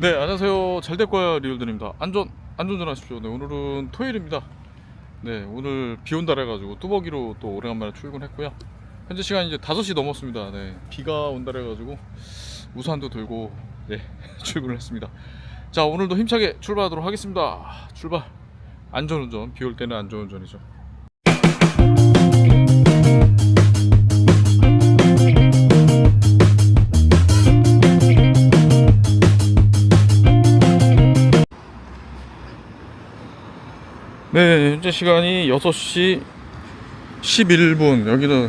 네 안녕하세요. 잘 될 거야 리얼들입니다. 안전 안전전 하십시오. 네 오늘은 토요일입니다. 네 오늘 비 온다 해가지고 뚜벅이로 또 오래간만에 출근했고요. 현재 시간 이제 5시 넘었습니다. 네 비가 온다 해가지고 우산도 들고 네 출근을 했습니다. 자 오늘도 힘차게 출발하도록 하겠습니다. 출발. 안전운전 비 올 때는 안전운전이죠 네, 현재 시간이 6시 11분. 여기는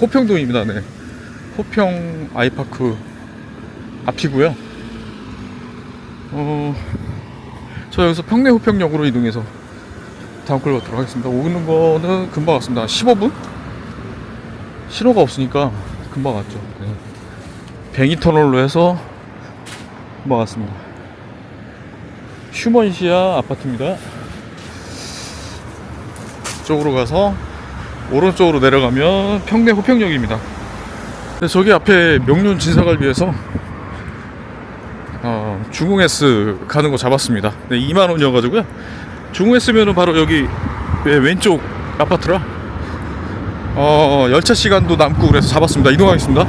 호평동입니다. 네. 호평 아이파크 앞이고요. 어, 저 여기서 평내 호평역으로 이동해서 다음 걸 갖도록 하겠습니다. 오는 거는 금방 왔습니다. 15분? 신호가 없으니까 금방 왔죠. 네. 뱅이 터널로 해서 금방 왔습니다. 휴먼시아 아파트입니다. 쪽으로 가서 오른쪽으로 내려가면 평내 호평역입니다. 저기 앞에 명륜 진사갈비에서 어, 중흥S 가는 거 잡았습니다. 네, 2만 원이어가지고요. 중흥S면은 바로 여기 왼- 왼쪽 아파트라 어, 열차 시간도 남고 그래서 잡았습니다. 이동하겠습니다.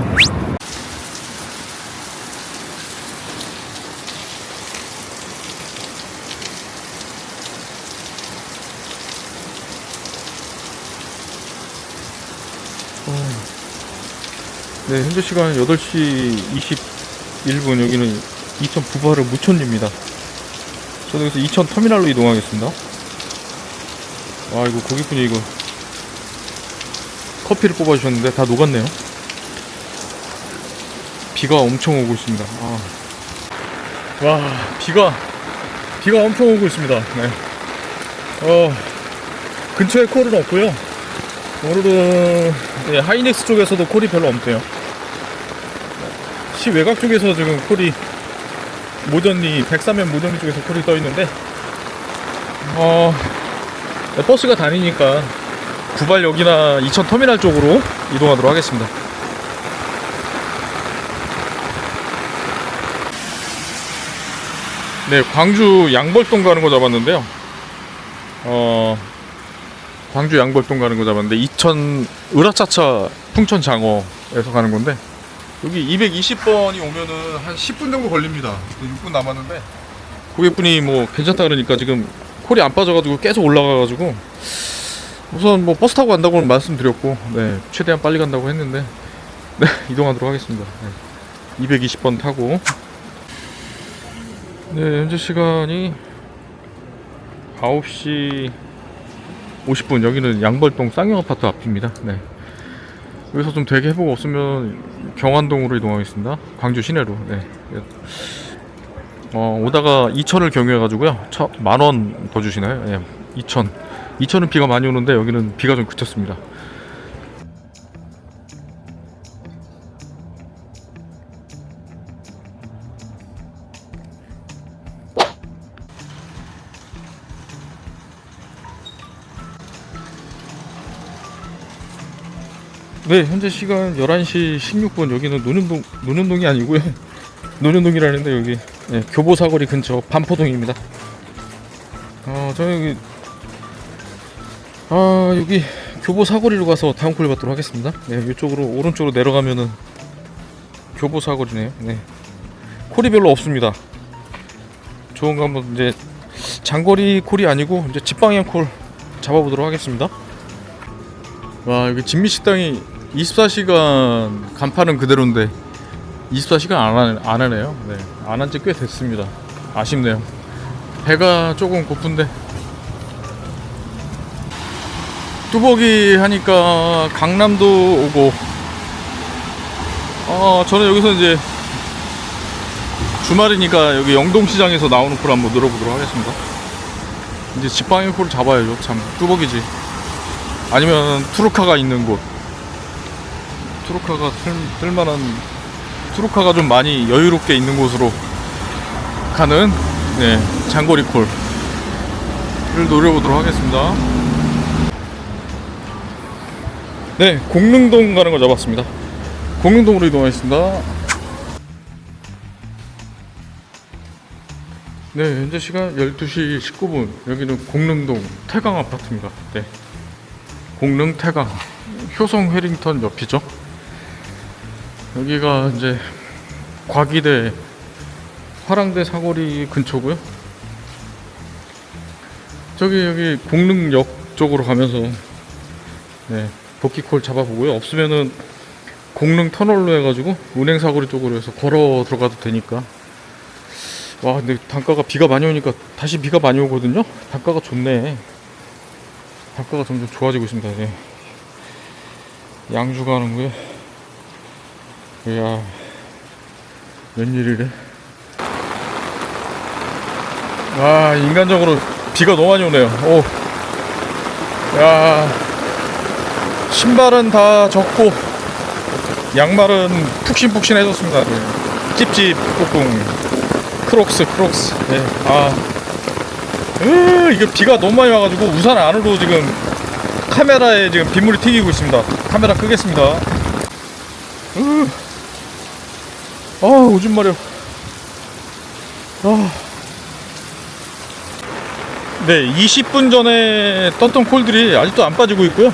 네, 현재 시간 8시 21분 여기는 이천 부바르 무천리입니다. 저도 여기서 이천 터미널로 이동하겠습니다. 와 이거 고객분이 이거 커피를 뽑아주셨는데 다 녹았네요. 비가 엄청 오고 있습니다. 아. 와 비가 비가 엄청 오고 있습니다. 네. 어 근처에 콜은 없고요. 오늘은 예, 하이닉스 쪽에서도 콜이 별로 없대요. 시 외곽 쪽에서 지금 콜이 모전리 백사면 모전리 쪽에서 콜이 떠 있는데 어 네, 버스가 다니니까 구발역이나 이천 터미널 쪽으로 이동하도록 하겠습니다. 네, 광주 양벌동 가는 거 잡았는데요. 어, 광주 양벌동 가는 거 잡았는데 이천 으라차차 풍천 장어에서 가는 건데 여기 220번이 오면은 한 10분 정도 걸립니다. 6분 남았는데 고객분이 뭐 괜찮다 그러니까 지금 콜이 안 빠져가지고 계속 올라가가지고 우선 뭐 버스 타고 간다고는 말씀드렸고 네 최대한 빨리 간다고 했는데 네 이동하도록 하겠습니다. 네, 220번 타고 네 현재 시간이 9시 50분 여기는 양벌동 쌍용 아파트 앞입니다. 네. 여기서 좀 되게 해보고 없으면 경안동으로 이동하겠습니다. 광주 시내로. 네. 어, 오다가 2천을 경유해가지고요. 만원 더 주시나요? 예. 2천. 2천은 비가 많이 오는데 여기는 비가 좀 그쳤습니다. 네, 현재 시간 11시 16분 여기는 논현동 논현동이 아니고요. 논현동이라는데 여기 예, 교보 사거리 근처 반포동입니다. 어, 저 여기 아, 여기 교보 사거리로 가서 다음 콜 받도록 하겠습니다. 네, 이쪽으로 오른쪽으로 내려가면은 교보 사거리네요. 네. 콜이 별로 없습니다. 좋은 거 한번 이제 장거리 콜이 아니고 이제 집방향 콜 잡아보도록 하겠습니다. 와 여기 진미식당이 24시간 간판은 그대로인데 24시간 안, 하네, 안 하네요 네, 안 한 지 꽤 됐습니다 아쉽네요 배가 조금 고픈데 뚜벅이 하니까 강남도 오고 어, 저는 여기서 이제 주말이니까 여기 영동시장에서 나오는 콜 한번 늘어보도록 하겠습니다. 이제 직방의 콜을 잡아야죠. 참 뚜벅이지. 아니면 투르카가 있는 곳. 투르카가 쓸, 쓸만한 투르카가 좀 많이 여유롭게 있는 곳으로 가는 네, 장거리 콜을 노려보도록 하겠습니다. 네, 공릉동 가는 거 잡았습니다. 공릉동으로 이동하겠습니다. 네, 현재 시간 12시 19분. 여기는 공릉동 태강 아파트입니다. 네. 공릉 태강. 효성 회링턴 옆이죠. 여기가 이제 과기대 화랑대 사거리 근처고요. 저기 여기 공릉역 쪽으로 가면서 네, 복귀콜 잡아보고요. 없으면은 공릉 터널로 해가지고 운행 사거리 쪽으로 해서 걸어 들어가도 되니까. 와, 근데 단가가 비가 많이 오니까 다시 비가 많이 오거든요. 단가가 좋네. 단가가 점점 좋아지고 있습니다. 네. 양주 가는 거에. 이야, 웬일이래. 와, 인간적으로 비가 너무 많이 오네요. 오. 야, 신발은 다 젖고, 양말은 푹신푹신해졌습니다. 네. 찝찝 꾹꾹. 크록스, 크록스. 네. 아. 으, 이게 비가 너무 많이 와가지고 우산 안으로 지금 카메라에 지금 빗물이 튀기고 있습니다. 카메라 끄겠습니다. 으. 아, 오줌 마려. 아. 네, 20분 전에 떴던 콜들이 아직도 안 빠지고 있고요.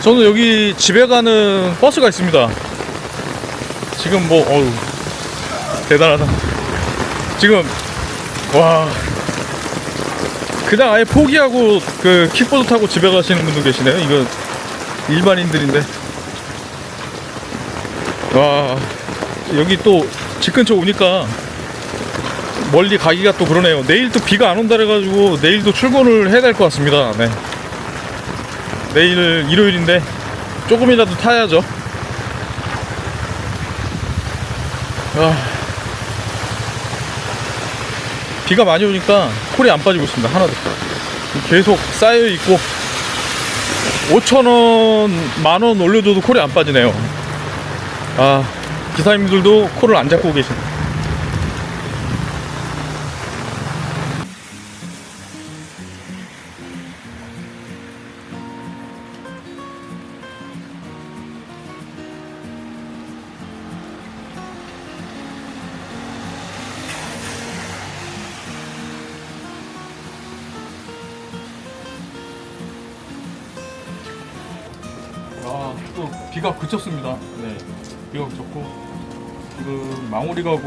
저는 여기 집에 가는 버스가 있습니다. 지금 뭐, 어우, 대단하다. 지금, 와, 그냥 아예 포기하고 그 킥보드 타고 집에 가시는 분도 계시네요. 이거 일반인들인데. 와, 여기 또 집 근처 오니까 멀리 가기가 또 그러네요. 내일 또 비가 안 온다 그래가지고 내일도 출근을 해야 될 것 같습니다. 네. 내일 일요일인데 조금이라도 타야죠. 아, 비가 많이 오니까 콜이 안 빠지고 있습니다. 하나도. 계속 쌓여 있고 5천 원, 만원 올려줘도 콜이 안 빠지네요. 아, 기사님들도 콜을 안 잡고 계십니다. 아, 또 비가 그쳤습니다. 네, 비가 그쳤고 지금 망우리 가고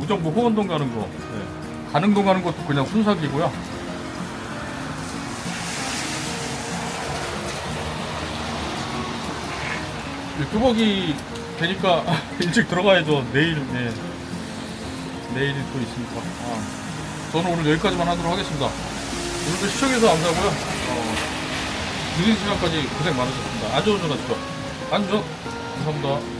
우정부 호원동 가는 거, 네. 가능동 가는 것도 그냥 순삭이고요. 이 뚜벅이 되니까 일찍 들어가야죠. 내일, 네. 내일이 또 있으니까. 아, 저는 오늘 여기까지만 하도록 하겠습니다. 오늘도 시청해주셔서 감사하고요. 어, 늦은 시간까지 고생 많으셨습니다. 안전 운전 하시죠. 안전. 감사합니다.